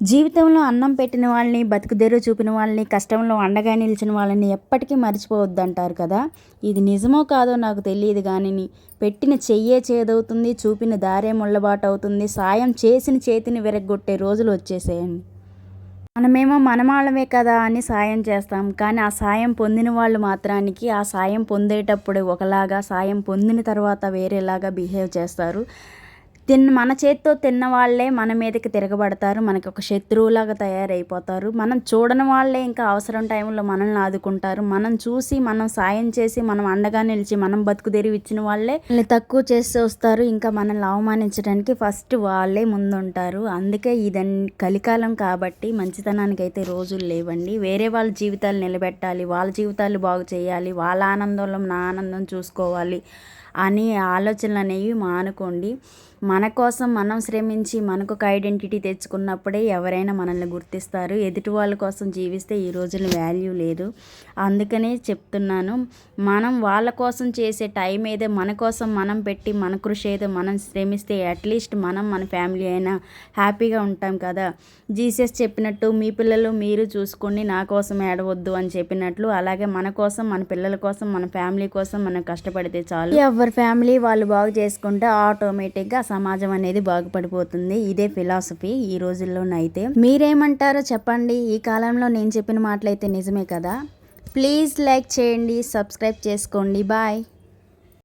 జీవితంలో అన్నం పెట్టిన వాళ్ళని బతుకుదెరువు చూపిన వాళ్ళని కష్టంలో అండగా నిలిచిన వాళ్ళని ఎప్పటికీ మర్చిపోవద్దు అంటారు కదా? ఇది నిజమో కాదో నాకు తెలియదు కానీ పెట్టిన చెయ్యే చేదవుతుంది చూపిన దారే ముళ్ళబాటు అవుతుంది సాయం చేసిన చేతిని విరగ్గొట్టే రోజులు వచ్చేసేయండి. మనమేమో మనమాళమే కదా అని సాయం చేస్తాం కానీ ఆ సాయం పొందిన వాళ్ళు మాత్రానికి ఆ సాయం పొందేటప్పుడు ఒకలాగా సాయం పొందిన తర్వాత వేరేలాగా బిహేవ్ చేస్తారు. తిన్న మన చేత్తో తిన్న వాళ్ళే మన మీదకి తిరగబడతారు మనకి ఒక శత్రువులాగా తయారైపోతారు. మనం చూడని వాళ్ళే ఇంకా అవసరం టైంలో మనల్ని ఆదుకుంటారు. మనం చూసి మనం సాయం చేసి మనం అండగా నిలిచి మనం బతుకు తెరివి ఇచ్చిన వాళ్ళే తక్కువ చేస్తూ వస్తారు. ఇంకా మనల్ని అవమానించడానికి ఫస్ట్ వాళ్ళే ముందుంటారు. అందుకే ఇదని కలికాలం కాబట్టి మంచితనానికి అయితే రోజులు లేవండి. వేరే వాళ్ళ జీవితాలు నిలబెట్టాలి వాళ్ళ జీవితాలు బాగు చేయాలి వాళ్ళ ఆనందంలో నా ఆనందం చూసుకోవాలి అని ఆలోచనలు అనేవి మానుకోండి. మన మన కోసం మనం శ్రమించి మనకు ఒక ఐడెంటిటీ తెచ్చుకున్నప్పుడే ఎవరైనా మనల్ని గుర్తిస్తారు. ఎదుటి వాళ్ళ కోసం జీవిస్తే ఈ రోజున వాల్యూ లేదు. అందుకనే చెప్తున్నాను మనం వాళ్ళ కోసం చేసే టైం ఏదో మన కోసం మనం పెట్టి మన కృషి ఏదో మనం శ్రమిస్తే అట్లీస్ట్ మనం మన ఫ్యామిలీ అయినా హ్యాపీగా ఉంటాం కదా. జీసస్ చెప్పినట్టు మీ పిల్లలు మీరు చూసుకోండి నా కోసం ఏడవద్దు అని చెప్పినట్లు అలాగే మన కోసం మన పిల్లల కోసం మన ఫ్యామిలీ కోసం మనం కష్టపడితే చాలు. ఎవరి ఫ్యామిలీ వాళ్ళు బాగు చేసుకుంటే ఆటోమేటిక్గా సమాజం అనేది బాగుపడిపోతుంది. ఇదే ఫిలాసఫీ ఈ రోజుల్లోనైతే. మీరేమంటారో చెప్పండి. ఈ కాలంలో నేను చెప్పిన మాటలైతే నిజమే కదా. ప్లీజ్ లైక్ చేయండి సబ్స్క్రైబ్ చేసుకోండి. బాయ్.